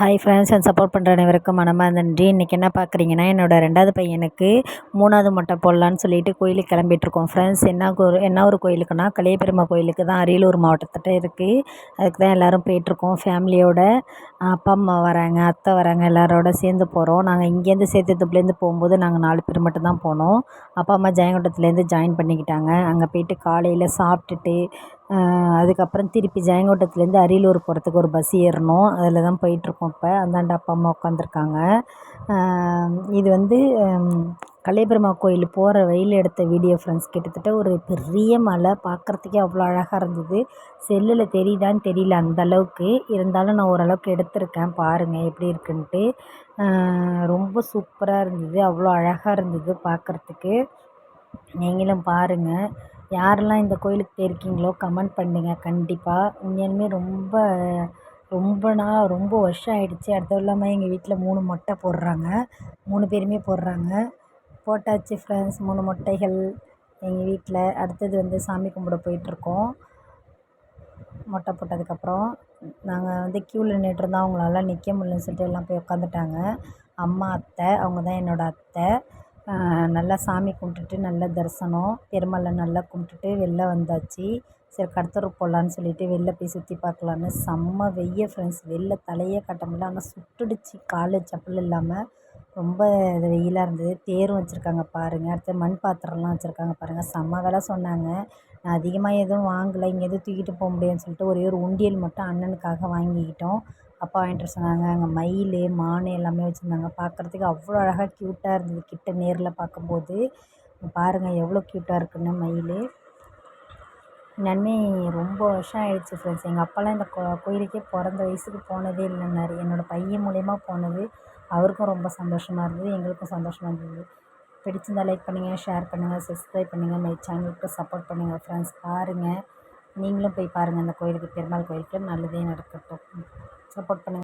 Hi friends and support பண்ணுற அனைவருக்கும் மனமாக நன்றி. இன்றைக்கி என்ன பார்க்குறீங்கன்னா என்னோடய ரெண்டாவது பையனுக்கு மூணாவது மொட்டை போடலான்னு சொல்லிட்டு கோயிலுக்கு கிளம்பிட்டுருக்கோம். ஃப்ரெண்ட்ஸ் என்ன கோ என்ன ஒரு கோயிலுக்குன்னா கலியபெருமா கோயிலுக்கு தான் அரியலூர் மாவட்டத்திட்ட இருக்குது அதுக்கு தான் எல்லோரும் போயிட்டுருக்கோம். ஃபேமிலியோட அப்பா அம்மா வராங்க அத்தை வராங்க எல்லாரோட சேர்ந்து போகிறோம் நாங்கள் இங்கேருந்து சேர்த்ததுப்புலேருந்து போகும்போது நாங்கள் நாலு பேர் மட்டும் தான் போனோம். அப்பா அம்மா ஜெயங்கோட்டத்துலேருந்து ஜாயின் பண்ணிக்கிட்டாங்க. அங்கே போயிட்டு காலையில் சாப்பிட்டுட்டு அதுக்கப்புறம் திருப்பி ஜெயங்கோட்டத்துலேருந்து அரியலூர் போகிறதுக்கு ஒரு பஸ் ஏறணும். அதில் தான் போயிட்டுருக்கோம். இப்போ அந்தாண்ட அப்பா அம்மா உட்காந்துருக்காங்க இது வந்து கலியபெருமா கோயில் போகிற வழியில் எடுத்த வீடியோ ஃப்ரெண்ட்ஸ் கிட்டத்தட்ட ஒரு பெரிய மலை. பார்க்குறதுக்கே அவ்வளோ அழகாக இருந்தது. செல்லில் தெரியுதான்னு தெரியல அந்தளவுக்கு இருந்தாலும் நான் ஓரளவுக்கு எடுத்திருக்கேன். பாருங்கள் எப்படி இருக்குன்ட்டு. ரொம்ப சூப்பராக இருந்தது. அவ்வளோ அழகாக இருந்தது பார்க்குறதுக்கு நீங்களும் பாருங்கள் யாரெல்லாம் இந்த கோயிலுக்கு போயிருக்கீங்களோ கமெண்ட் பண்ணுங்கள் கண்டிப்பாக உண்மையாலுமே ரொம்ப ரொம்ப நாள் ரொம்ப வருஷம் ஆகிடுச்சி அதுவும் இல்லாமல் எங்கள் வீட்டில் மூணு மொட்டை போடுறாங்க. மூணு பேருமே போடுறாங்க. போட்டாச்சு ஃப்ரெண்ட்ஸ் மூணு மொட்டைகள் எங்கள் வீட்டில் அடுத்தது வந்து சாமி கும்பிட போயிட்டுருக்கோம். மொட்டை போட்டதுக்கப்புறம் நாங்கள் வந்து க்யூவில் நின்றுட்டுருந்தோம் அவங்களால நிற்க முடியலன்னு சொல்லிட்டு எல்லாம் போய் உட்காந்துட்டாங்க அம்மா அத்தை அவங்க தான் என்னோடய அத்தை நல்லா சாமி கும்பிட்டுட்டு நல்ல தரிசனம். பெருமாளை நல்லா கும்பிட்டுட்டு வெளில வந்தாச்சு. சரி கடத்தரூர் போகலான்னு சொல்லிட்டு வெளில போய் சுற்றி பார்க்கலான்னு. செம்ம வெய்ய ஃப்ரெண்ட்ஸ் வெளில தலையே காட்ட முடியல. ஆனால் சுட்டுடுச்சு. கால் செப்பல் இல்லாமல் ரொம்ப இது வெயிலாக இருந்தது. தேரும் வச்சுருக்காங்க பாருங்கள் அடுத்து மண் பாத்திரம்லாம் வச்சுருக்காங்க பாருங்கள் செம்ம விலை சொன்னாங்க. நான் அதிகமாக எதுவும் வாங்கலை. இங்கே எதுவும் தூக்கிட்டு போக முடியாதுன்னு சொல்லிட்டு ஒரே ஒரு உண்டியல் மட்டும் அண்ணனுக்காக வாங்கிக்கிட்டோம். அப்பா வாங்கிட்டு வர சொன்னாங்க. அங்கே மயில் மான் எல்லாமே வச்சுருந்தாங்க. பார்க்குறதுக்கு அவ்வளோ அழகாக க்யூட்டாக இருந்தது. கிட்ட நேரில் பார்க்கும்போது. பாருங்கள் எவ்வளோ க்யூட்டாக இருக்குன்னு மயில். நன்மை ரொம்ப வருஷம் ஆயிடுச்சு ஃப்ரெண்ட்ஸ் எங்கள் அப்பாலாம் இந்த கோ கோயிலுக்கே பிறந்த வயசுக்கு போனதே இல்லைன்னாரு என்னோடய பையன் மூலிமா போனது. அவருக்கும் ரொம்ப சந்தோஷமாக இருந்தது. எங்களுக்கும் சந்தோஷமாக இருந்தது. பிடிச்சிருந்தா லைக் பண்ணுங்கள் ஷேர் பண்ணுங்கள் சப்ஸ்கிரைப் பண்ணுங்கள் மை சேனலுக்கு சப்போர்ட் பண்ணுங்கள் ஃப்ரெண்ட்ஸ் பாருங்கள் நீங்களும் போய் பாருங்கள் அந்த கோயிலுக்கு பெருமாள் கோயிலுக்கு. நல்லதே நடக்கட்டும். சப்போர்ட் பண்ணுங்கள்